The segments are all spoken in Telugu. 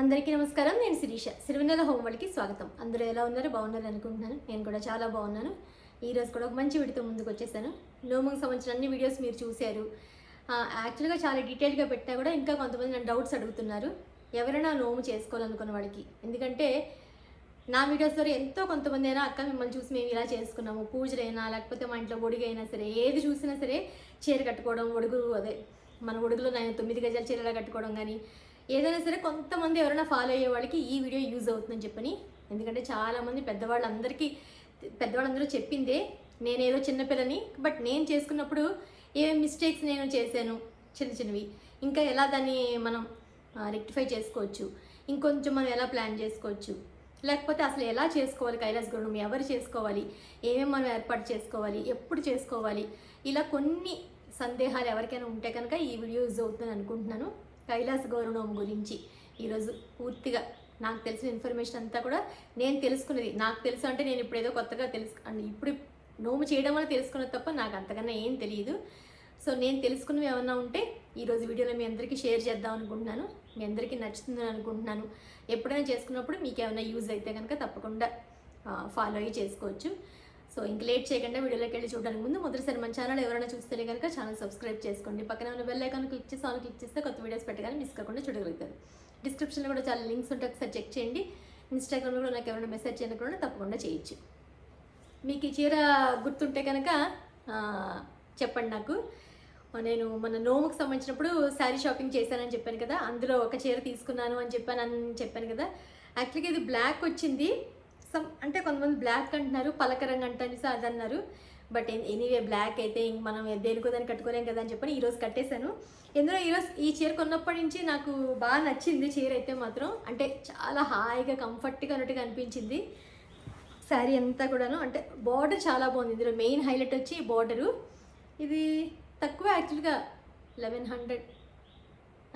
అందరికీ నమస్కారం. నేను శిరీష. సిరివెన్నెల హోమ్ స్వాగతం. అందరూ ఎలా ఉన్నారు? బాగున్నారు అనుకుంటున్నాను. నేను కూడా చాలా బాగున్నాను. ఈ రోజు కూడా ఒక మంచి వీడితో ముందుకు వచ్చేసాను. నోముకు సంబంధించిన అన్ని వీడియోస్ మీరు చూశారు. యాక్చువల్గా చాలా డీటెయిల్గా పెట్టినా కూడా ఇంకా కొంతమంది నన్ను డౌట్స్ అడుగుతున్నారు. ఎవరైనా నోము చేసుకోవాలనుకున్న వాడికి. ఎందుకంటే నా వీడియోస్ ద్వారా ఎంతో కొంతమంది అయినా అక్క మిమ్మల్ని చూసి మేము ఇలా చేసుకున్నాము. పూజలైనా లేకపోతే మా ఇంట్లో ఒడిగైనా సరే ఏది చూసినా సరే చీర కట్టుకోవడం ఒడుగు అదే మన ఒడుగులో నేను తొమ్మిది గజాల చీరలా కట్టుకోవడం కానీ ఏదైనా సరే కొంతమంది ఎవరైనా ఫాలో అయ్యే వాళ్ళకి ఈ వీడియో యూజ్ అవుతుందని చెప్పని. ఎందుకంటే చాలామంది పెద్దవాళ్ళందరికీ పెద్దవాళ్ళందరూ చెప్పిందే నేనేదో చిన్నపిల్లని బట్ నేను చేసుకున్నప్పుడు ఏమేమి మిస్టేక్స్ నేను చేశాను చిన్న చిన్నవి. ఇంకా ఎలా దాన్ని మనం రెక్టిఫై చేసుకోవచ్చు ఇంకొంచెం మనం ఎలా ప్లాన్ చేసుకోవచ్చు. లేకపోతే అసలు ఎలా చేసుకోవాలి కైలాస్ గురుణం ఎవరు చేసుకోవాలి ఏమేమి మనం ఏర్పాటు చేసుకోవాలి ఎప్పుడు చేసుకోవాలి ఇలా కొన్ని సందేహాలు ఎవరికైనా ఉంటే కనుక ఈ వీడియో యూజ్ అవుతుందని అనుకుంటున్నాను. కైలాస గౌరవం గురించి. ఈరోజు పూర్తిగా నాకు తెలిసిన ఇన్ఫర్మేషన్ అంతా కూడా నేను తెలుసుకున్నది. నాకు తెలుసు అంటే నేను ఇప్పుడు ఏదో కొత్తగా తెలుసు ఇప్పుడు నోము చేయడం వల్ల తెలుసుకున్నది తప్ప నాకు అంతకన్నా ఏం తెలియదు. సో నేను తెలుసుకున్నవి ఏమన్నా ఉంటే ఈరోజు వీడియోలో మీ అందరికీ షేర్ చేద్దాం అనుకుంటున్నాను. మీ అందరికీ నచ్చుతుందని అనుకుంటున్నాను. ఎప్పుడైనా చేసుకున్నప్పుడు మీకు ఏమైనా యూజ్ అయితే కనుక తప్పకుండా ఫాలో అయ్యి చేసుకోవచ్చు. సో ఇంక లేట్ చేయకుండా వీడియోలోకి వెళ్ళి చూడడానికి ముందు మొదటిసారి మన ఛానల్ ఎవరైనా చూస్తే కనుక ఛానల్ సబ్స్క్రైబ్ చేసుకోండి. పక్కన ఉన్న బెల్ ఐకాన్ క్లిక్ చేసి ఆన్ క్లిక్ చేస్తే కొత్త వీడియోస్ పెట్టగానే మిస్ కాకుండా చూడగలుగుతారు. డిస్క్రిప్షన్లో కూడా చాలా లింక్స్ ఉంటాయి. ఒకసారి చెక్ చేయండి. ఇన్స్టాగ్రామ్లో కూడా నాకు ఎవరైనా మెసేజ్ చేయకుండా తప్పకుండా చేయొచ్చు. మీకు ఈ చీర గుర్తుంటే కనుక చెప్పండి నాకు. నేను మన నోముకు సంబంధించినప్పుడు శారీ షాపింగ్ చేశానని చెప్పాను కదా అందులో ఒక చీర తీసుకున్నాను అని చెప్పాను అని చెప్పాను కదా. యాక్చువల్గా ఇది బ్లాక్ వచ్చింది. సమ్ అంటే కొంతమంది బ్లాక్ అంటున్నారు పలక రంగు అంటారు అది అన్నారు. బట్ ఎనీవే బ్లాక్ అయితే ఇంక మనం దేనికో దాన్ని కట్టుకోలేం కదా అని చెప్పని ఈరోజు కట్టేశాను. ఎందులో ఈరోజు ఈ చీర కొన్నప్పటి నుంచి నాకు బాగా నచ్చింది చీర అయితే మాత్రం. అంటే చాలా హాయిగా కంఫర్ట్గా ఉన్నట్టుగా అనిపించింది. శారీ అంతా కూడాను అంటే బార్డర్ చాలా బాగుంది. ఇందులో మెయిన్ హైలైట్ వచ్చి బార్డరు ఇది తక్కువ యాక్చువల్గా లెవెన్ హండ్రెడ్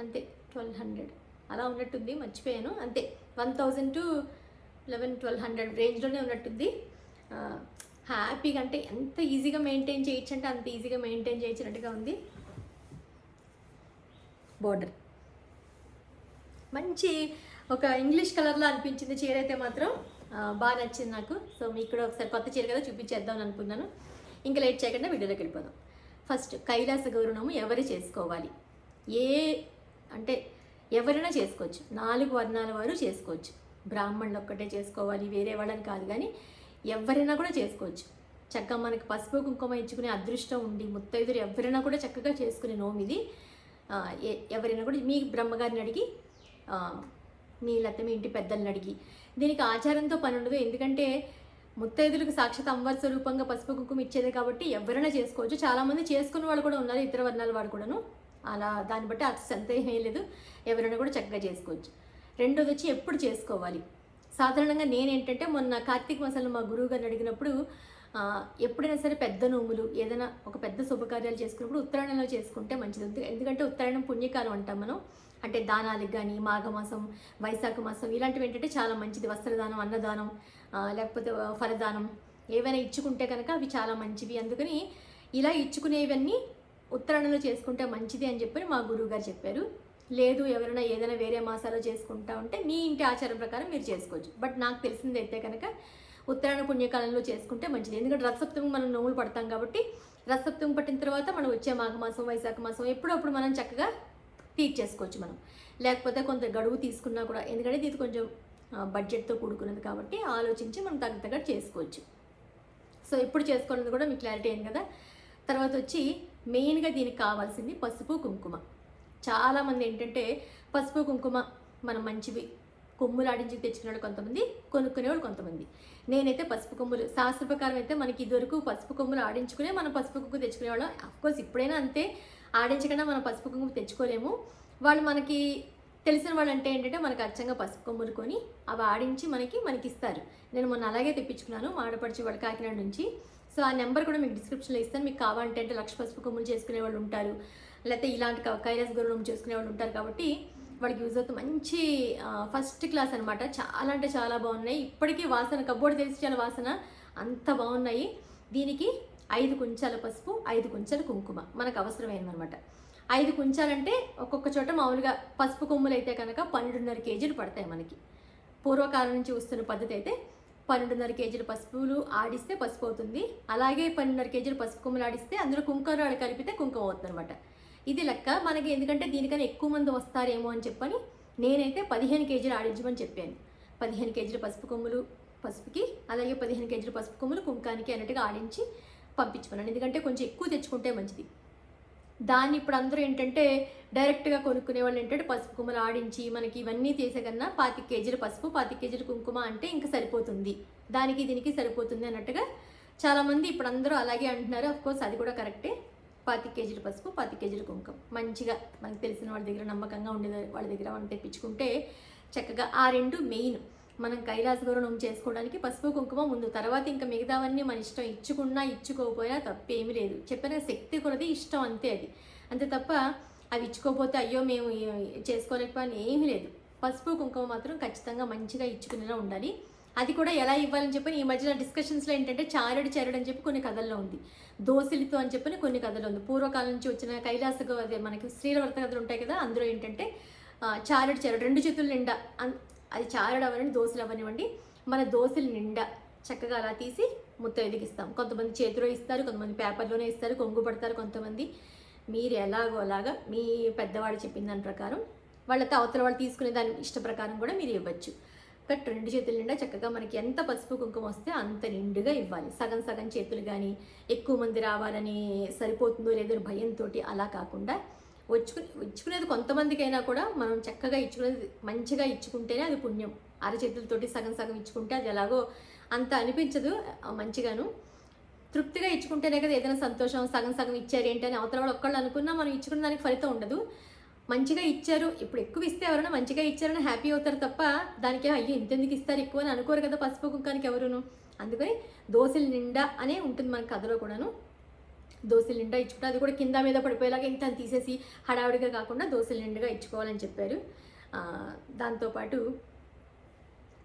అంతే ట్వెల్వ్ హండ్రెడ్ అలా ఉన్నట్టుంది మర్చిపోయాను. అంతే one thousand to eleven twelve hundred రేంజ్లోనే ఉన్నట్టుంది. హ్యాపీగా అంటే ఎంత ఈజీగా మెయింటైన్ చేయొచ్చు అంటే అంత ఈజీగా మెయింటైన్ చేయించినట్టుగా ఉంది. బోర్డర్ మంచి ఒక ఇంగ్లీష్ కలర్లో అనిపించింది చీర అయితే మాత్రం. బాగా నచ్చింది నాకు. సో మీకు కూడా ఒకసారి కొత్త చీర కదా చూపించేద్దాం అని అనుకున్నాను. ఇంకా లేట్ చేయకుండా వీడియోలోకి వెళ్ళిపోదాం. ఫస్ట్ కైలాస గౌరవము ఎవరు చేసుకోవాలి? ఏ అంటే ఎవరైనా చేసుకోవచ్చు. నాలుగు వర్ణాల వారు చేసుకోవచ్చు. బ్రాహ్మణులు ఒక్కటే చేసుకోవాలి వేరే వాళ్ళని కాదు కానీ ఎవరైనా కూడా చేసుకోవచ్చు. చక్కగా మనకి పసుపు కుంకుమ ఇచ్చుకునే అదృష్టం ఉండి ముత్తైదురు ఎవరైనా కూడా చక్కగా చేసుకునే నోము ఇది. ఎ- ఎవరైనా కూడా మీ బ్రహ్మగారిని అడిగి మీ లేకపోతే మీ ఇంటి పెద్దల్ని అడిగి దీనికి ఆచారంతో పని ఉండదు. ఎందుకంటే ముత్తైదులకు సాక్షాత్ అమ్మవారి స్వరూపంగా పసుపు కుంకుమ ఇచ్చేదే కాబట్టి ఎవరైనా చేసుకోవచ్చు. చాలామంది చేసుకున్న వాళ్ళు కూడా ఉన్నారు ఇతర వర్ణాల వాడు కూడాను. అలా దాన్ని బట్టి అసలు సందేహం ఏం లేదు. ఎవరైనా కూడా చక్కగా చేసుకోవచ్చు. రెండోది వచ్చి ఎప్పుడు చేసుకోవాలి? సాధారణంగా నేనేంటంటే మొన్న కార్తీక మాసంలో మా గురువు గారిని అడిగినప్పుడు ఎప్పుడైనా సరే పెద్ద నోములు ఏదైనా ఒక పెద్ద శుభకార్యాలు చేసుకున్నప్పుడు ఉత్తరాయణంలో చేసుకుంటే మంచిది. ఎందుకంటే ఉత్తరాయణం పుణ్యకాలం అంటాం మనం. అంటే దానాలకు కానీ మాఘమాసం వైశాఖ మాసం ఇలాంటివి ఏంటంటే చాలా మంచిది. వస్త్రదానం అన్నదానం లేకపోతే ఫలదానం ఏవైనా ఇచ్చుకుంటే కనుక అవి చాలా మంచివి. అందుకని ఇలా ఇచ్చుకునేవన్నీ ఉత్తరాయణంలో చేసుకుంటే మంచిది అని చెప్పి మా గురువు గారు చెప్పారు. లేదు ఎవరైనా ఏదైనా వేరే మాసాలు చేసుకుంటా ఉంటే మీ ఇంటి ఆచారం ప్రకారం మీరు చేసుకోవచ్చు. బట్ నాకు తెలిసింది అయితే కనుక ఉత్తరాయణ పుణ్యకాలంలో చేసుకుంటే మంచిది. ఎందుకంటే రథసప్తమి మనం నోములు పడతాం కాబట్టి రథసప్తమి పట్టిన తర్వాత మనం వచ్చే మాఘమాసం వైశాఖ మాసం ఎప్పుడప్పుడు మనం చక్కగా తీర్చేసుకోవచ్చు మనం. లేకపోతే కొంత గడువు తీసుకున్నా కూడా ఎందుకంటే ఇది కొంచెం బడ్జెట్తో కూడుకున్నది కాబట్టి ఆలోచించి మనం తగ్గ తగ్గట్టు చేసుకోవచ్చు. సో ఇప్పుడు చేసుకున్నది కూడా మీకు క్లారిటీ అయింది కదా? తర్వాత వచ్చి మెయిన్గా దీనికి కావాల్సింది పసుపు కుంకుమ. చాలామంది ఏంటంటే పసుపు కుంకుమ మనం మంచివి. కొమ్ములు ఆడించి తెచ్చుకునే కొంతమంది కొనుక్కునేవాళ్ళు కొంతమంది. నేనైతే పసుపు కొమ్ములు శాస్త్ర ప్రకారం అయితే మనకి ఇదివరకు పసుపు కొమ్ములు ఆడించుకునే మనం పసుపు కుంకుమ తెచ్చుకునేవాళ్ళం. అఫ్కోర్స్ ఇప్పుడైనా అంతే ఆడించకుండా మనం పసుపు కుంకుమ తెచ్చుకోలేము. వాళ్ళు మనకి తెలిసిన వాళ్ళు అంటే ఏంటంటే మనకి అచ్చంగా పసుపు కొమ్ములు కొని అవి ఆడించి మనకి మనకి ఇస్తారు నేను మొన్న అలాగే తెప్పించుకున్నాను ఆడపడిచి వాడు కాకినాడ నుంచి. సో ఆ నెంబర్ కూడా మీకు డిస్క్రిప్షన్లో ఇస్తాను. మీకు కావాలంటే అంటే లక్ష పసుపు కొమ్ములు చేసుకునే వాళ్ళు ఉంటారు. లేకపోతే ఇలాంటి క- కైలాస్ గౌరవం చేసుకునే వాళ్ళు ఉంటారు కాబట్టి వాడికి యూజ్ అవుతుంది మంచి ఫస్ట్ క్లాస్ అనమాట చాలా అంటే చాలా బాగున్నాయి. ఇప్పటికీ వాసన కబోర్డ్ తెలిసి చాలా వాసన అంత బాగున్నాయి. దీనికి ఐదు కుంచాల పసుపు ఐదు కుంచాల కుంకుమ మనకు అవసరమైనదన్నమాట ఐదు కుంచాలంటే ఒక్కొక్క చోట మామూలుగా పసుపు కొమ్ములు అయితే కనుక పన్నెండున్నర కేజీలు పడతాయి మనకి. పూర్వకాలం నుంచి వస్తున్న పద్ధతి అయితే పన్నెండున్నర కేజీల పసుపులు ఆడిస్తే పసుపు అవుతుంది. అలాగే పన్నెండున్నర కేజీల పసుపు కొమ్ములు ఆడిస్తే అందులో కుంకుమ కలిపితే కుంకుమ అవుతుంది అనమాట ఇది లెక్క. మనకి ఎందుకంటే దీనికన్నా ఎక్కువ మంది వస్తారేమో అని చెప్పని నేనైతే పదిహేను కేజీలు ఆడించమని చెప్పాను. పదిహేను కేజీల పసుపు కొమ్ములు పసుపుకి అలాగే పదిహేను కేజీల పసుపు కొమ్ములు కుంకానికి అన్నట్టుగా ఆడించి పంపించుకున్నాను. ఎందుకంటే కొంచెం ఎక్కువ తెచ్చుకుంటే మంచిది. దాన్ని ఇప్పుడు అందరూ ఏంటంటే డైరెక్ట్గా కొనుక్కునే వాళ్ళు ఏంటంటే పసుపు కుమ్మలు ఆడించి మనకి ఇవన్నీ చేసే కన్నా పాతి కేజీల పసుపు పాతి కేజీల కుంకుమ అంటే ఇంకా సరిపోతుంది. దానికి దీనికి సరిపోతుంది అన్నట్టుగా చాలామంది ఇప్పుడు అందరూ అలాగే అంటున్నారు. కోర్స్ అది కూడా కరెక్టే. పది కేజీల పసుపు పది కేజీల కుంకుమ. మంచిగా మనకు తెలిసిన వాళ్ళ దగ్గర నమ్మకంగా ఉండే వాళ్ళ దగ్గర మనం తెప్పించుకుంటే చక్కగా ఆ రెండు మెయిన్. మనం కైలాస గౌరవం చేసుకోవడానికి పసుపు కుంకుమ ముందు. తర్వాత ఇంకా మిగతావన్నీ మన ఇష్టం ఇచ్చుకున్నా ఇచ్చుకోకపోయినా తప్పేమీ లేదు. చెప్పిన శక్తి కొలది ఇష్టం అంతే అది. అంతే తప్ప అవి ఇచ్చుకోకపోతే అయ్యో మేము చేసుకోలేకపోయినా ఏమీ లేదు. పసుపు కుంకుమ మాత్రం ఖచ్చితంగా మంచిగా ఇచ్చుకునేలా ఉండాలి. అది కూడా ఎలా ఇవ్వాలని చెప్పి ఈ మధ్యన డిస్కషన్స్లో ఏంటంటే చారుడు చారుడు అని చెప్పి కొన్ని కథల్లో ఉంది. దోసిలితో అని చెప్పని కొన్ని కథలు ఉంది. పూర్వకాలం నుంచి వచ్చిన కైలాస అదే మనకి శ్రీలవర్త కథలు ఉంటాయి కదా అందులో ఏంటంటే చారుడు చారుడు రెండు చేతుల నిండా. అది చారుడు అవనండి దోశలు అవనివ్వండి మన దోశలు నిండా చక్కగా అలా తీసి ముత్త ఎదిగిస్తాం కొంతమంది చేతిలో ఇస్తారు కొంతమంది పేపర్లోనే ఇస్తారు కొంగు పడతారు కొంతమంది. మీరు ఎలాగో అలాగా మీ పెద్దవాడు చెప్పిన దాని ప్రకారం వాళ్ళతో అవతల వాళ్ళు తీసుకునే దాని ఇష్ట ప్రకారం కూడా మీరు ఇవ్వచ్చు. బట్ రెండు చేతుల నిండా చక్కగా మనకి ఎంత పసుపు కుంకుమ వస్తే అంత నిండుగా ఇవ్వాలి. సగం సగం చేతులు కానీ ఎక్కువ మంది రావాలని సరిపోతుందో లేదో భయంతో అలా కాకుండా వచ్చుకుని ఇచ్చుకునేది కొంతమందికైనా కూడా మనం చక్కగా ఇచ్చుకునేది మంచిగా ఇచ్చుకుంటేనే అది పుణ్యం. అరచేతులతోటి సగం సగం ఇచ్చుకుంటే అది ఎలాగో అంత అనిపించదు మంచిగాను. తృప్తిగా ఇచ్చుకుంటేనే కదా ఏదైనా సంతోషం సగం సగం ఇచ్చారు ఏంటి అని అవతల వాళ్ళు ఒక్కళ్ళు అనుకున్నా మనం ఇచ్చుకున్న దానికి ఫలితం ఉండదు. మంచిగా ఇచ్చారు. ఇప్పుడు ఎక్కువ ఇస్తే ఎవరైనా మంచిగా ఇచ్చారని హ్యాపీ అవుతారు తప్ప దానికి అయ్యో ఇంతెందుకు ఇస్తారు ఎక్కువ అని అనుకోరు కదా పసుపు కుంకానికి ఎవరును. అందుకని దోశలు నిండా అనే ఉంటుంది మన కథలో కూడాను. దోశలు నిండా ఇచ్చుకుంటే అది కూడా కింద మీద పడిపోయేలాగా ఇంత తీసేసి హడావుడిగా కాకుండా దోశలు నిండుగా ఇచ్చుకోవాలని చెప్పారు. దాంతోపాటు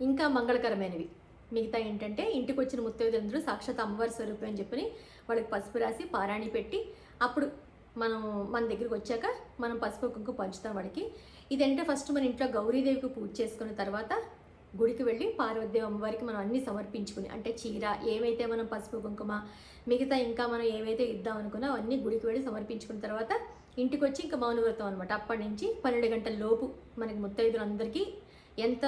ఇంకా మంగళకరమైనవి. మిగతా ఏంటంటే ఇంటికి వచ్చిన ముత్తైదులందరూ సాక్షాత్ అమ్మవారి స్వరూపం అని చెప్పని వాళ్ళకి పసుపు రాసి పారాణి పెట్టి అప్పుడు మనం మన దగ్గరికి వచ్చాక మనం పసుపు కుంకుమ పంచుతాం వాడికి. ఇదంటే ఫస్ట్ మన ఇంట్లో గౌరీదేవికి పూజ చేసుకున్న తర్వాత గుడికి వెళ్ళి పార్వతీదేవి అమ్మవారికి మనం అన్ని సమర్పించుకుని అంటే చీర ఏవైతే మనం పసుపు కుంకుమ మిగతా ఇంకా మనం ఏవైతే ఇద్దాం అనుకున్నా అవన్నీ గుడికి వెళ్ళి సమర్పించుకున్న తర్వాత ఇంటికి వచ్చి ఇంకా మౌనవ్రతం అనమాట అప్పటి నుంచి పన్నెండు గంటల లోపు మనకి ముత్తైదులందరికీ ఎంత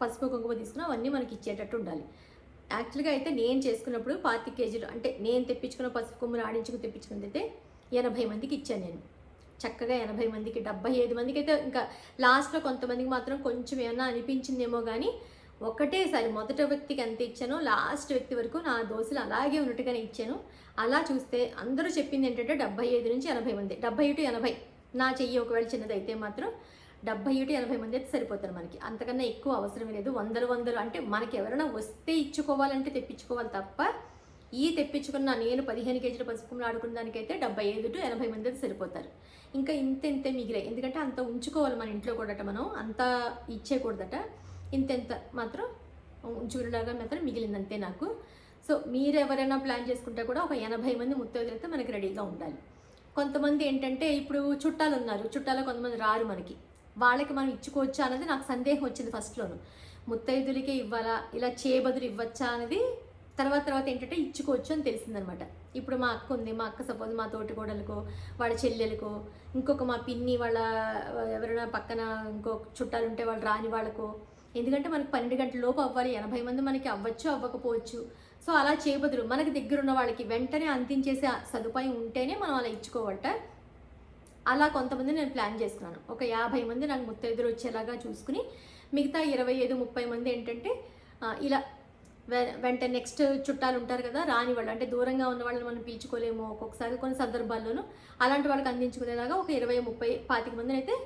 పసుపు కుంకుమ తీసుకున్నా అవన్నీ మనకి ఇచ్చేటట్టు ఉండాలి. యాక్చువల్గా అయితే నేను చేసుకున్నప్పుడు పాతి కేజీలు అంటే నేను తెప్పించుకున్న పసుపు కొమ్ములు ఆడించుకుని తెప్పించుకున్నది అయితే ఎనభై మందికి ఇచ్చాను నేను. చక్కగా ఎనభై మందికి డెబ్బై ఐదు మందికి అయితే ఇంకా లాస్ట్లో కొంతమందికి మాత్రం కొంచెం ఏమన్నా అనిపించిందేమో కానీ ఒకటేసారి మొదట వ్యక్తికి ఎంత ఇచ్చానో లాస్ట్ వ్యక్తి వరకు నా దోశలు అలాగే ఉన్నట్టుగానే ఇచ్చాను. అలా చూస్తే అందరూ చెప్పింది ఏంటంటే డెబ్బై ఐదు నుంచి ఎనభై మంది డెబ్బై టు ఎనభై. నా చెయ్యి ఒకవేళ చిన్నదైతే మాత్రం డెబ్బై టు ఎనభై మంది అయితే సరిపోతారు మనకి. అంతకన్నా ఎక్కువ అవసరం లేదు. వందలు వందలు అంటే మనకి ఎవరైనా వస్తే ఇచ్చుకోవాలంటే తెప్పించుకోవాలి తప్ప ఈ తెప్పించుకున్న నేను పదిహేను కేజీల పసుపు ఆడుకున్న దానికైతే డెబ్బై ఐదు టు ఎనభై మంది అయితే సరిపోతారు. ఇంకా ఇంత ఇంతే మిగిలాయి. ఎందుకంటే అంత ఉంచుకోవాలి మన ఇంట్లో కూడాట మనం. అంత ఇచ్చేయకూడదట. ఇంతెంత మాత్రం ఉంచుకునేలాగా మాత్రం మిగిలిందంతే నాకు. సో మీరు ఎవరైనా ప్లాన్ చేసుకుంటే కూడా ఒక ఎనభై మంది ముత్తైదులు అయితే మనకి రెడీగా ఉండాలి. కొంతమంది ఏంటంటే ఇప్పుడు చుట్టాలు ఉన్నారు. చుట్టాలు కొంతమంది రారు మనకి. వాళ్ళకి మనం ఇచ్చుకోవచ్చా అనేది నాకు సందేహం వచ్చింది ఫస్ట్లోను. ముత్తైదులకే ఇవ్వాలా? ఇలా చేయబదులు ఇవ్వచ్చా అనేది తర్వాత తర్వాత ఏంటంటే ఇచ్చుకోవచ్చు అని తెలిసిందనమాట. ఇప్పుడు మా అక్క ఉంది మా అక్క సపోజ్ మా తోటి కోడలకో వాళ్ళ చెల్లెలకో ఇంకొక మా పిన్ని వాళ్ళ ఎవరైనా పక్కన ఇంకో చుట్టాలు ఉంటే వాళ్ళు రాని వాళ్ళకో ఎందుకంటే మనకి పన్నెండు గంటల లోపు అవ్వాలి ఎనభై మంది మనకి అవ్వచ్చు అవ్వకపోవచ్చు. సో అలా చేయబదులు మనకి దగ్గర ఉన్న వాళ్ళకి వెంటనే అందించేసే సదుపాయం ఉంటేనే మనం అలా ఇచ్చుకోవట అలా కొంతమంది నేను ప్లాన్ చేసుకున్నాను. ఒక యాభై మంది నాకు ముత్తైదులు వచ్చేలాగా చూసుకుని మిగతా ఇరవై ఐదు ముప్పై మంది ఏంటంటే ఇలా వె- నెక్స్ట్ చుట్టాలు ఉంటారు కదా రాని వాళ్ళు అంటే దూరంగా ఉన్న వాళ్ళని మనం పీల్చుకోలేము ఒక్కొక్కసారి కొన్ని సందర్భాల్లోనూ. అలాంటి వాళ్ళకి అందించుకునేలాగా ఒక ఇరవై ముప్పై పాతిక మందిని అయితే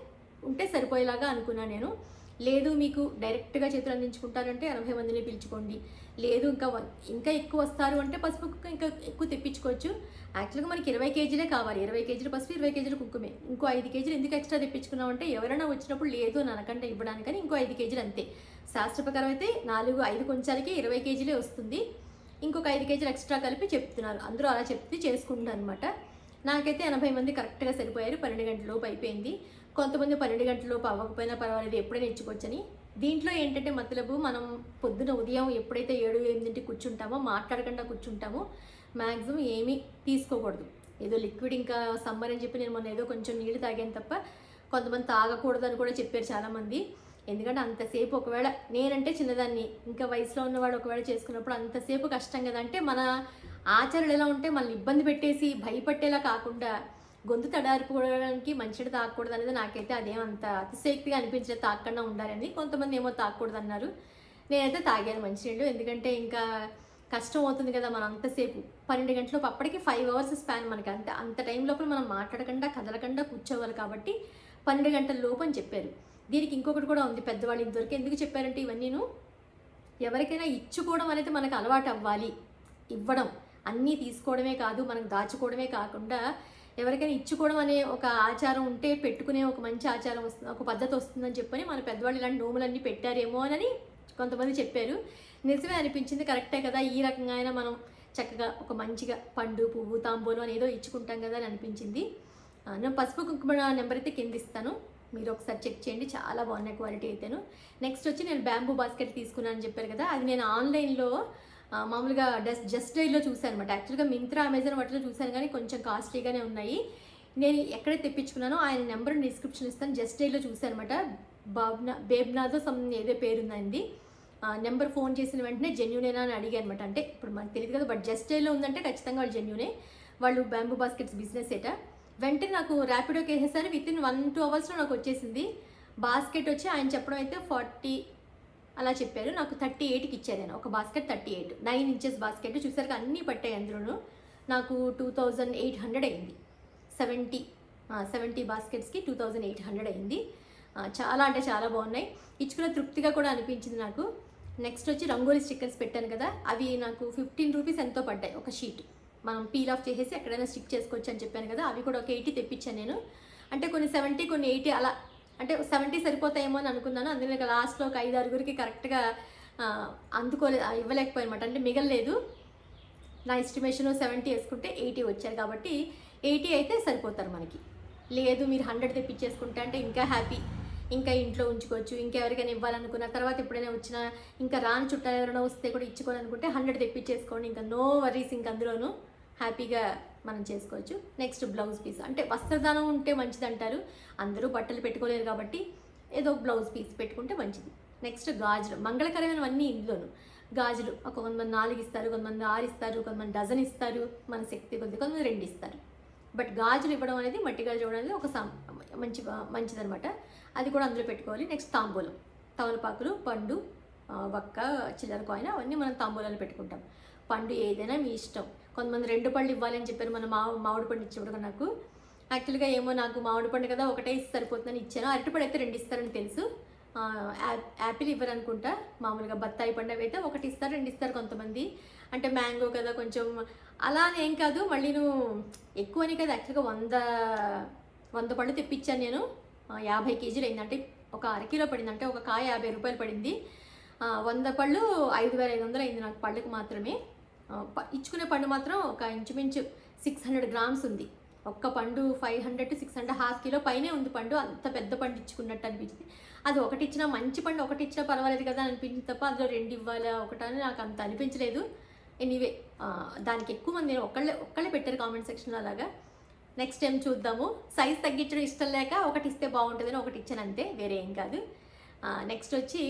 ఉంటే సరిపోయేలాగా అనుకున్నాను నేను. లేదు మీకు డైరెక్ట్గా చేతులు అందించుకుంటారంటే ఎనభై మందిని పిలుచుకోండి. లేదు ఇంకా ఇంకా ఎక్కువ వస్తారు అంటే పసుపు కుక్క ఇంకా ఎక్కువ తెప్పించుకోవచ్చు. యాక్చువల్గా మనకి ఇరవై కేజీలే కావాలి. ఇరవై కేజీలు పసుపు ఇరవై కేజీలు కుంకుమే. ఇంకో ఐదు కేజీలు ఎందుకు ఎక్స్ట్రా తెప్పించుకున్నాం అంటే ఎవరైనా వచ్చినప్పుడు లేదు అని అనకంటే ఇవ్వడానికని ఇంకో ఐదు కేజీలు అంతే. శాస్త్ర ప్రకారం అయితే నాలుగు ఐదు కొంచాలకి ఇరవై కేజీలే వస్తుంది. ఇంకొక ఐదు కేజీలు ఎక్స్ట్రా కలిపి చెప్తున్నారు అందరూ అలా చెప్తే చేసుకుంటున్నారు అనమాట నాకైతే ఎనభై మంది కరెక్ట్గా సరిపోయారు. పన్నెండు గంటలలోపు అయిపోయింది. కొంతమంది పన్నెండు గంటలలోపు అవ్వకపోయినా పర్వాలేదు ఎప్పుడైనా ఇచ్చుకోవచ్చని దీంట్లో ఏంటంటే మతలబు మనం పొద్దున ఉదయం ఎప్పుడైతే ఏడు ఎనిమిదింటికి కూర్చుంటామో మాట్లాడకుండా కూర్చుంటామో మ్యాక్సిమం ఏమీ తీసుకోకూడదు. ఏదో లిక్విడ్ ఇంకా సమ్మర్ అని చెప్పి నేను మొన్న ఏదో కొంచెం నీళ్ళు తాగాను తప్ప కొంతమంది తాగకూడదు అని కూడా చెప్పారు చాలామంది. ఎందుకంటే అంతసేపు ఒకవేళ నేనంటే చిన్నదాన్ని. ఇంకా వయసులో ఉన్నవాడు ఒకవేళ చేసుకున్నప్పుడు అంతసేపు కష్టం కదా. అంటే మన ఆచారాలు ఎలా ఉంటే మనల్ని ఇబ్బంది పెట్టేసి భయపట్టేలా కాకుండా గొంతు తడారిపోవడానికి మంచిది తాగకూడదు అనేది నాకైతే అదేం అంత అతిశక్తిగా అనిపించలేదు. తాగకుండా ఉండాలని కొంతమంది ఏమో తాగకూడదు అన్నారు. నేనైతే తాగాను మంచినీళ్ళు. ఎందుకంటే ఇంకా కష్టం అవుతుంది కదా మనం అంతసేపు. పన్నెండు గంటలపు అప్పటికి ఫైవ్ అవర్స్ స్పాన్ మనకి. అంత అంత టైం లోపల మనం మాట్లాడకుండా కదలకుండా కూర్చోవాలి కాబట్టి పన్నెండు గంటల లోపు అని చెప్పారు. దీనికి ఇంకొకటి కూడా ఉంది పెద్దవాళ్ళు ఇంతవరకు ఎందుకు చెప్పారంటే ఇవన్నీను ఎవరికైనా ఇచ్చుకోవడం అనేది మనకు అలవాటు అవ్వాలి. ఇవ్వడం అన్నీ తీసుకోవడమే కాదు మనకు దాచుకోవడమే కాకుండా ఎవరికైనా ఇచ్చుకోవడం అనే ఒక ఆచారం ఉంటే పెట్టుకునే ఒక మంచి ఆచారం వస్తుంది ఒక పద్ధతి వస్తుందని చెప్పని మన పెద్దవాళ్ళు ఇలాంటి నోములన్నీ పెట్టారేమో అని కొంతమంది చెప్పారు. నిజమే అనిపించింది కరెక్టే కదా. ఈ రకంగా అయినా మనం చక్కగా ఒక మంచిగా పండు పువ్వు తాంబూలం అని ఏదో ఇచ్చుకుంటాం కదా అని అనిపించింది. నేను పసుపు కుంకుమ నెంబర్ అయితే కింద ఇస్తాను. మీరు ఒకసారి చెక్ చేయండి చాలా బాగున్నాయి క్వాలిటీ అయితేను. నెక్స్ట్ వచ్చి నేను బ్యాంబూ బాస్కెట్ తీసుకున్నాను అని చెప్పారు కదా అది నేను ఆన్లైన్లో మామూలుగా డస్ట్ జస్ట్ డైలో చూసాను అనమాట యాక్చువల్గా మింత్రా అమెజాన్ వాటిలో చూసాను కానీ కొంచెం కాస్ట్లీగానే ఉన్నాయి. నేను ఎక్కడ తెప్పించుకున్నానో ఆయన నెంబర్ డిస్క్రిప్షన్ ఇస్తాను జస్ట్ డైలో చూసాను అనమాట బాబ్నా బేబ్నాదో సమ్ ఏదో పేరుందండి నెంబర్ ఫోన్ చేసిన వెంటనే జెన్యునేనా అని అడిగాను అనమాట అంటే ఇప్పుడు మనకు తెలియదు కదా బట్ జస్ట్ డైలో ఉందంటే ఖచ్చితంగా వాళ్ళు జెన్యునే. వాళ్ళు బ్యాంబూ బాస్కెట్స్ బిజినెస్ ఏట. వెంటనే నాకు ర్యాపిడోకి వేసేసరి విత్ ఇన్ వన్ టూ అవర్స్లో నాకు వచ్చేసింది. బాస్కెట్ వచ్చి ఆయన చెప్పడం అయితే ఫార్టీ అలా చెప్పారు. నాకు థర్టీ ఎయిట్కి ఇచ్చారు ఆయన. ఒక basket thirty eight. Nine inches basket. చూసారు అన్నీ పట్టాయి అందులోను. నాకు టూ థౌజండ్ ఎయిట్ హండ్రెడ్ అయింది. సెవెంటీ సెవెంటీ బాస్కెట్స్కి టూ థౌజండ్ ఎయిట్ హండ్రెడ్ అయింది. చాలా అంటే చాలా బాగున్నాయి. ఇచ్చుకున్న తృప్తిగా కూడా అనిపించింది నాకు. నెక్స్ట్ వచ్చి రంగోలీ స్టిక్కర్స్ పెట్టాను కదా అవి నాకు ఫిఫ్టీన్ రూపీస్ ఎంతో పడ్డాయి ఒక షీట్. మనం పీల్ ఆఫ్ చేసేసి ఎక్కడైనా స్టిక్ చేసుకోవచ్చు అని చెప్పాను కదా అవి కూడా ఒక ఎయిటీ తెప్పించాను నేను. అంటే కొన్ని సెవెంటీ కొన్ని ఎయిటీ అలా అంటే సెవెంటీ సరిపోతాయేమో అని అనుకున్నాను. అందులో లాస్ట్లో ఒక ఐదు ఆరుగురికి కరెక్ట్గా అందుకోలే ఇవ్వలేకపోయానమాట. అంటే మిగలలేదు. నా ఎస్టిమేషన్ సెవెంటీ వేసుకుంటే ఎయిటీ వచ్చారు కాబట్టి ఎయిటీ అయితే సరిపోతారు మనకి. లేదు మీరు హండ్రెడ్ తెప్పించేసుకుంటే అంటే ఇంకా హ్యాపీ ఇంకా ఇంట్లో ఉంచుకోవచ్చు. ఇంకా ఎవరికైనా ఇవ్వాలనుకున్న తర్వాత ఎప్పుడైనా వచ్చినా ఇంకా రాని చుట్టాలు ఎవరైనా వస్తే కూడా ఇచ్చుకోవాలనుకుంటే హండ్రెడ్ తెప్పించేసుకోండి. ఇంకా నో వరీస్ ఇంక అందులోనూ. హ్యాపీగా మనం చేసుకోవచ్చు. నెక్స్ట్ బ్లౌజ్ పీస్ అంటే వస్త్రదానం ఉంటే మంచిది అంటారు అందరూ బట్టలు పెట్టుకోలేరు కాబట్టి ఏదో బ్లౌజ్ పీస్ పెట్టుకుంటే మంచిది. నెక్స్ట్ గాజులు. మంగళకరమైనవన్నీ ఇందులోను. గాజులు. ఒక కొంతమంది నాలుగు ఇస్తారు కొంతమంది ఆరు ఇస్తారు కొంతమంది డజన్ ఇస్తారు. మన శక్తి కొద్ది కొంతమంది రెండు ఇస్తారు. బట్ గాజులు ఇవ్వడం అనేది మట్టి గాజులు ఇవ్వడం అనేది ఒక మంచి మంచిదనమాట అది కూడా అందులో పెట్టుకోవాలి. నెక్స్ట్ తాంబూలం. తమలపాకులు పండు వక్క చిల్లర కాయిన్ అవన్నీ మనం తాంబూలాలు పెట్టుకుంటాం. పండు ఏదైనా మీ ఇష్టం. కొంతమంది రెండు పళ్ళు ఇవ్వాలి అని చెప్పారు మన మా మామిడి పండు ఇచ్చేప్పుడు నాకు. యాక్చువల్గా ఏమో నాకు మామిడి పండు కదా ఒకటే ఇస్తే సరిపోతుందని ఇచ్చాను. అరటిపండు అయితే రెండు ఇస్తారని తెలుసు. యాపిల్ ఇవ్వరు అనుకుంటా. మామూలుగా బత్తాయి పండు అవి అయితే ఒకటి ఇస్తారు రెండు ఇస్తారు కొంతమంది. అంటే మ్యాంగో కదా కొంచెం అలా ఏం కాదు మళ్ళీ నువ్వు ఎక్కువని కదా యాక్చువల్గా వంద వంద పళ్ళు తెప్పించాను నేను. యాభై కేజీలు అయింది అంటే ఒక అరకిలో పడింది అంటే ఒక కాయ యాభై రూపాయలు పడింది. వంద పళ్ళు ఐదు వేల ఐదు వందలు అయింది నాకు పళ్ళకి మాత్రమే. ఇచ్చుకునే పండు మాత్రం ఒక ఇంచుమించు సిక్స్ హండ్రెడ్ గ్రామ్స్ ఉంది. ఒక్క పండు five hundred to six hundred half kilo పైనే ఉంది పండు. అంత పెద్ద పండు ఇచ్చుకున్నట్టు అనిపించింది. అది ఒకటి ఇచ్చినా మంచి పండు ఒకటి ఇచ్చినా పర్వాలేదు కదా అనిపించింది తప్ప అందులో రెండు ఇవ్వాలా ఒకటని నాకు అంత అనిపించలేదు. ఎనీవే దానికి ఎక్కువ మంది నేను ఒక్కళ్ళే ఒక్కళ్ళే పెట్టారు కామెంట్ సెక్షన్లో అలాగా. నెక్స్ట్ టైం చూద్దాము? సైజ్ తగ్గించడం ఇష్టం లేక ఒకటి ఇస్తే బాగుంటుందని ఒకటి ఇచ్చాను అంతే వేరే ఏం కాదు. నెక్స్ట్ వచ్చి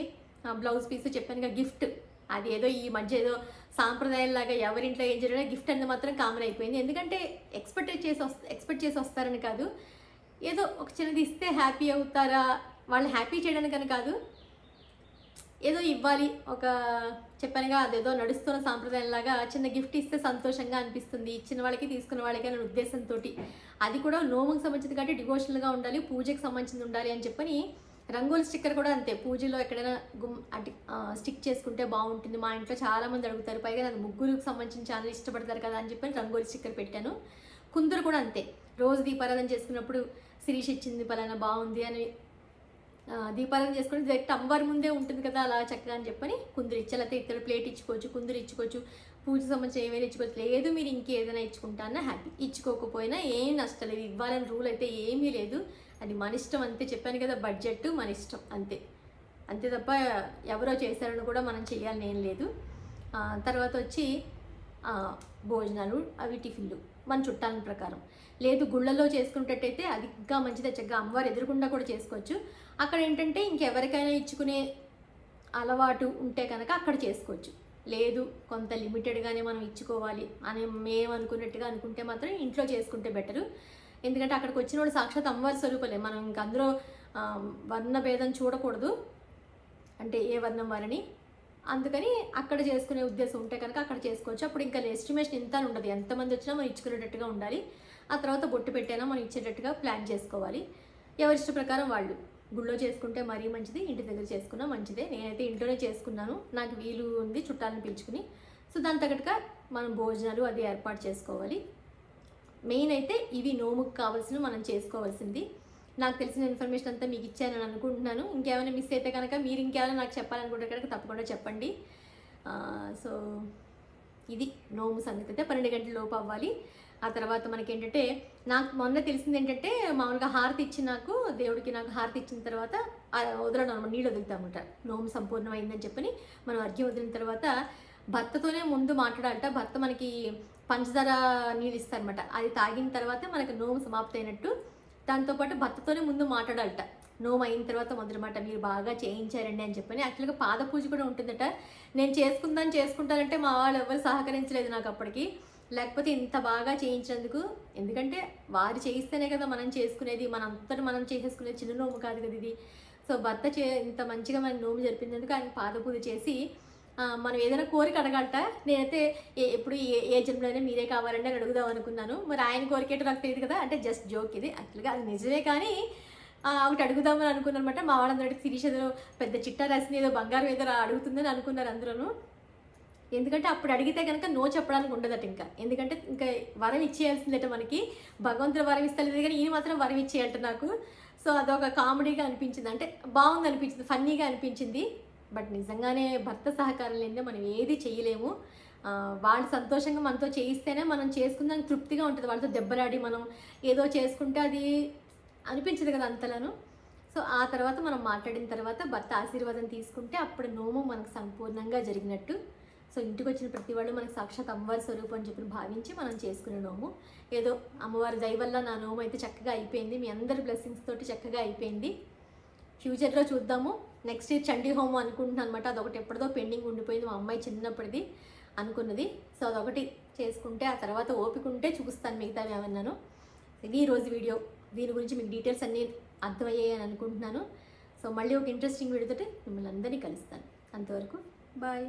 బ్లౌజ్ పీస్ చెప్పాను గిఫ్ట్ అది ఏదో ఈ మధ్య ఏదో సాంప్రదాయంలాగా ఎవరింట్లో ఏం జరిగినా గిఫ్ట్ అనేది మాత్రం కామన్ అయిపోయింది. ఎందుకంటే ఎక్స్పెక్ట్ చేసి వస్త ఎక్స్పెక్ట్ చేసి వస్తారని కాదు. ఏదో ఒక చిన్నది ఇస్తే హ్యాపీ అవుతారా? వాళ్ళు హ్యాపీ చేయడానికని కాదు. ఏదో ఇవ్వాలి. ఒక చెప్పానుగా అదేదో నడుస్తున్న సాంప్రదాయంలాగా చిన్న గిఫ్ట్ ఇస్తే సంతోషంగా అనిపిస్తుంది. ఇచ్చిన వాళ్ళకి తీసుకున్న వాళ్ళకి అనే ఉద్దేశంతో అది కూడా నోముకి సంబంధించింది కాబట్టి డివోషనల్గా ఉండాలి పూజకి సంబంధించింది ఉండాలి అని చెప్పని రంగోలి స్టిక్కర్ కూడా అంతే. పూజలో ఎక్కడైనా గుమ్ అటు స్టిక్ చేసుకుంటే బాగుంటుంది. మా ఇంట్లో చాలా మంది అడుగుతారు పైగా నాకు ముగ్గురికి సంబంధించిన ఛానల్ ఇష్టపడతారు కదా అని చెప్పి రంగోలి స్టిక్కర్ పెట్టాను. కుందరు కూడా అంతే. రోజు దీపారాధన చేసుకున్నప్పుడు శిరీష్ ఇచ్చింది పలానా బాగుంది అని దీపారాధన చేసుకుని డైరెక్ట్ అమ్మవారి ముందే ఉంటుంది కదా అలా చక్కగా అని చెప్పని కుందరు ఇచ్చా లేకపోతే ఇతర ప్లేట్ ఇచ్చుకోవచ్చు కుందరు ఇచ్చుకోవచ్చు పూజ సంబంధించి ఏమైనా ఇచ్చుకోవచ్చు. లేదు మీరు ఇంకేదైనా ఇచ్చుకుంటానా హ్యాపీ. ఇచ్చుకోకపోయినా ఏం నష్టం లేదు. ఇవ్వాలని రూల్ అయితే ఏమీ లేదు. అది మన ఇష్టం అంతే. చెప్పాను కదా బడ్జెట్ మన ఇష్టం అంతే. అంతే తప్ప ఎవరో చేశారని కూడా మనం చేయాలని ఏం లేదు. తర్వాత వచ్చి భోజనాలు అవి టిఫిన్లు మన చుట్టాల ప్రకారం. లేదు గుళ్ళలో చేసుకునేటట్టయితే అది ఇంకా మంచిది చక్కగా అమ్మవారు ఎదురుకుండా కూడా చేసుకోవచ్చు. అక్కడ ఏంటంటే ఇంకెవరికైనా ఇచ్చుకునే అలవాటు ఉంటే కనుక అక్కడ చేసుకోవచ్చు. లేదు కొంత లిమిటెడ్గానే మనం ఇచ్చుకోవాలి అని మేము అనుకున్నట్టుగా అనుకుంటే మాత్రం ఇంట్లో చేసుకుంటే బెటరు. ఎందుకంటే అక్కడికి వచ్చిన వాళ్ళు సాక్షాత్ అమ్మవారి స్వరూపలే. మనం ఇంక అందులో వర్ణ భేదం చూడకూడదు. అంటే ఏ వర్ణం వారని. అందుకని అక్కడ చేసుకునే ఉద్దేశం ఉంటే కనుక అక్కడ చేసుకోవచ్చు. అప్పుడు ఇంకా ఎస్టిమేషన్ ఇంత ఉండదు. ఎంతమంది వచ్చినా మనం ఇచ్చుకునేటట్టుగా ఉండాలి. ఆ తర్వాత బొట్టు పెట్టైనా మనం ఇచ్చేటట్టుగా ప్లాన్ చేసుకోవాలి. ఎవరి ఇష్ట ప్రకారం వాళ్ళు. గుళ్ళో చేసుకుంటే మరీ మంచిది ఇంటి దగ్గర చేసుకున్నా మంచిదే. నేనైతే ఇంట్లోనే చేసుకున్నాను. నాకు వీలు ఉంది చుట్టాలను పిలుచుకుని. సో దాని తగ్గట్టుగా మనం భోజనాలు అది ఏర్పాటు చేసుకోవాలి. మెయిన్ అయితే ఇవి నోముకు కావాల్సినవి మనం చేసుకోవాల్సింది. నాకు తెలిసిన ఇన్ఫర్మేషన్ అంతా మీకు ఇచ్చానని అనుకుంటున్నాను. ఇంకేమైనా మిస్ అయితే కనుక మీరు ఇంకేమైనా నాకు చెప్పాలనుకుంటే కనుక తప్పకుండా చెప్పండి. సో ఇది నోము సంగతి అయితే పన్నెండు గంటల లోపు అవ్వాలి. ఆ తర్వాత మనకి ఏంటంటే నాకు మొన్న తెలిసింది ఏంటంటే మామూలుగా హారతి ఇచ్చి నాకు దేవుడికి నాకు హారతి ఇచ్చిన తర్వాత వదలడం అనమాట నీళ్ళు వదులుతామట. నోము సంపూర్ణమైందని చెప్పని మనం అర్ఘ్యం వదిలిన తర్వాత భర్తతోనే ముందు మాట్లాడాలట. భర్త మనకి పంచదార నీళ్ళు ఇస్తారనమాట అది తాగిన తర్వాత మనకి నోము సమాప్తి అయినట్టు దాంతోపాటు భర్తతోనే ముందు మాట్లాడాలట. నోము అయిన తర్వాత మొదలమాట మీరు బాగా చేయించారండి అని చెప్పని. యాక్చువల్గా పాద పూజ కూడా ఉంటుందట. నేను చేసుకుందాం చేసుకుంటానంటే మా వాళ్ళు ఎవరు సహకరించలేదు నాకు అప్పటికి. లేకపోతే ఇంత బాగా చేయించినందుకు. ఎందుకంటే వారు చేయిస్తేనే కదా మనం చేసుకునేది. మన అంతటి మనం చేసేసుకునేది చిన్న నోము కాదు కదా ఇది. సో భర్త చే ఇంత మంచిగా మన నోము జరిపినందుకు ఆయన పాద పూజ చేసి మనం ఏదైనా కోరిక అడగంట. నేనైతే ఏ- ఎప్పుడు ఏ ఏ జన్మలోనే మీరే కావాలంటే అని అడుగుదాం అనుకున్నాను. మరి ఆయన కోరికేటో నాకు తెలియదు కదా. అంటే జస్ట్ జోక్ ఇది. యాక్చువల్గా అది నిజమే కానీ ఒకటి అడుగుదామని అనుకున్నాను అనమాట మా వాళ్ళందరికీ శిరీష్ ఏదో పెద్ద చిట్టా రాసింది ఏదో బంగారం ఏదో అడుగుతుందని అనుకున్నారు అందరూ ఎందుకంటే అప్పుడు అడిగితే కనుక నో చెప్పడానికి ఉండదట ఇంకా. ఎందుకంటే ఇంకా వరం ఇచ్చేయాల్సిందట మనకి. భగవంతుడు వరం ఇస్తలేదు కానీ ఈయన మాత్రం వరం ఇచ్చేయట నాకు. సో అదొక కామెడీగా అనిపించింది. అంటే బాగుంది అనిపించింది ఫన్నీగా అనిపించింది. బట్ నిజంగానే భర్త సహకారం లేదే మనం ఏది చేయలేము. వాళ్ళు సంతోషంగా మనతో చేయిస్తేనే మనం చేసుకుందాం తృప్తిగా ఉంటుంది. వాళ్ళతో దెబ్బలాడి మనం ఏదో చేసుకుంటే అది అనిపించదు కదా అంతలను. సో ఆ తర్వాత మనం మాట్లాడిన తర్వాత భర్త ఆశీర్వాదం తీసుకుంటే అప్పుడు నోము మనకు సంపూర్ణంగా జరిగినట్టు. సో ఇంటికి వచ్చిన ప్రతి వాళ్ళు మనకు సాక్షాత్ అమ్మవారి స్వరూపం అని చెప్పి భావించి మనం చేసుకునే నోము. ఏదో అమ్మవారి దయ వల్ల నా నోము అయితే చక్కగా అయిపోయింది. మీ అందరి బ్లెస్సింగ్స్ తోటి చక్కగా అయిపోయింది. ఫ్యూచర్లో చూద్దాము. నెక్స్ట్ ఇయర్ చండీ హోమం అనుకుంటున్నాను అనమాట అదొకటి ఎప్పటిదో పెండింగ్ ఉండిపోయింది మా అమ్మాయి చిన్నప్పటిది అనుకున్నది. సో అదొకటి చేసుకుంటే ఆ తర్వాత ఓపిక ఉంటే చూపిస్తాను మిగతావి ఏమన్నాను. ఇది ఈరోజు వీడియో. దీని గురించి మీకు డీటెయిల్స్ అన్నీ అర్థమయ్యాయి అని అనుకుంటున్నాను. సో మళ్ళీ ఒక ఇంట్రెస్టింగ్ వీడియోతో మిమ్మల్ని అందరినీ కలుస్తాను. అంతవరకు బాయ్.